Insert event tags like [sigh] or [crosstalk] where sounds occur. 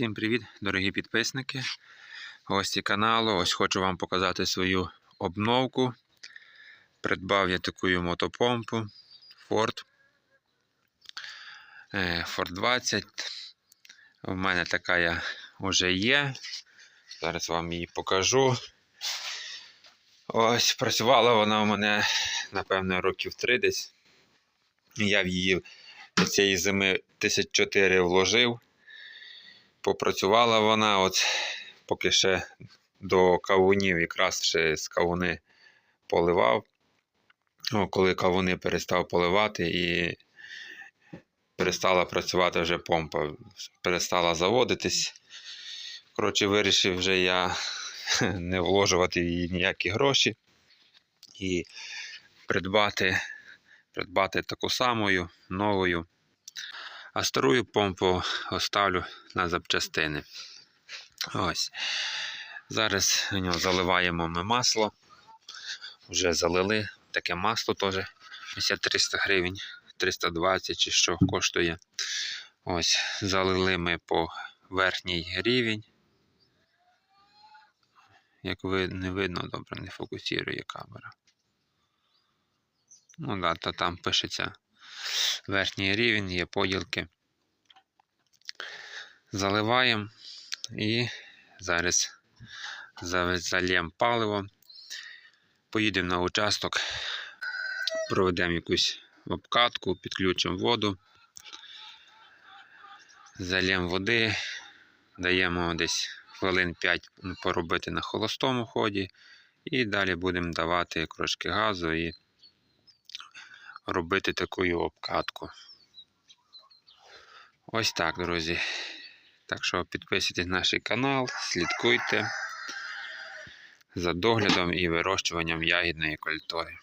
Всім привіт, дорогі підписники, гості каналу. Ось хочу вам показати свою обновку. Придбав я таку мотопомпу Ford. Е, Ford 20. У мене така я вже є. Зараз вам її покажу. Ось працювала вона у мене, напевно, років 3 десь. Я в її цієї зими 1004 вложив. Попрацювала вона, от поки ще до кавунів, якраз ще з кавуни поливав. О, коли кавуни перестав поливати і перестала працювати вже помпа, перестала заводитись. Коротше, вирішив вже я [laughs] не вложувати її ніякі гроші і придбати, придбати таку самою новою. А старую помпу оставлю на запчастини. Ось. Зараз в нього заливаємо ми масло. Вже залили таке масло теж. Ось 300 гривень, 320 чи що коштує. Ось, залили ми по верхній рівень. Як ви не видно, добре, не фокусує камера. Ну да, то там пишеться верхній рівень, є поділки. Заливаємо і зараз зальємо паливо. Поїдемо на участок, проведемо якусь обкатку, підключимо воду, зальємо води, даємо десь хвилин 5 поробити на холостому ході, і далі будемо давати трошки газу і робити таку обкатку. Ось так, друзі. Так що підписуйтесь на наш канал, слідкуйте за доглядом і вирощуванням ягідної культури.